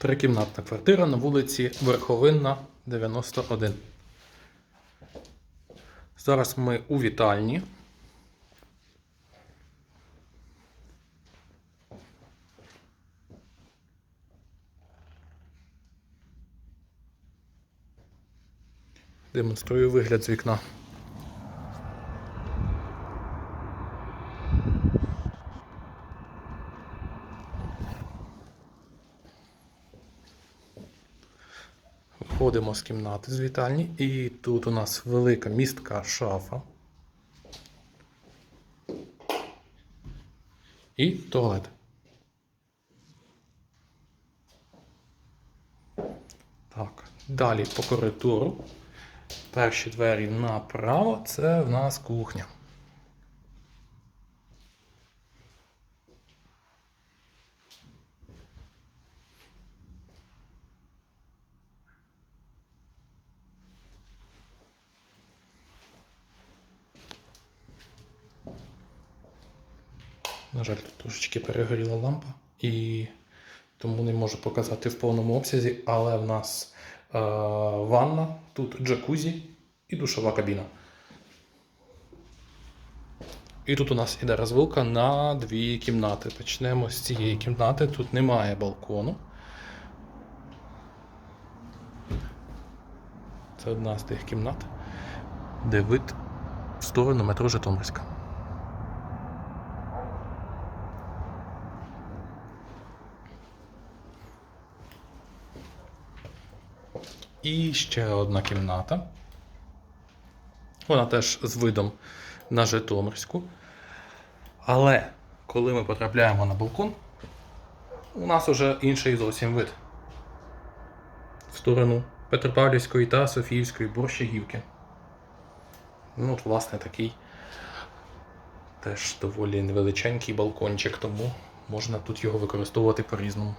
Трикімнатна квартира на вулиці Верховинна, 91. Зараз ми у вітальні. Демонструю вигляд з вікна. Виходимо з кімнати з вітальні, і тут у нас велика містка шафа. І туалет. Так, далі по коридору. Перші двері направо це в нас кухня. На жаль, тут трошечки перегоріла лампа, і тому не можу показати в повному обсязі, але в нас е, ванна, тут джакузі і душова кабіна. І тут у нас іде розвилка на дві кімнати. Почнемо з цієї кімнати. Тут немає балкону. Це одна з тих кімнат, де вид в сторону метро Житомирська. І ще одна кімната. Вона теж з видом на Житомирську. Але коли ми потрапляємо на балкон, у нас уже інший зовсім вид. В сторону Петропавлівської та Софіївської борщагівки. Ну, от, власне, такий теж доволі невеличенький балкончик, тому можна тут його використовувати по-різному.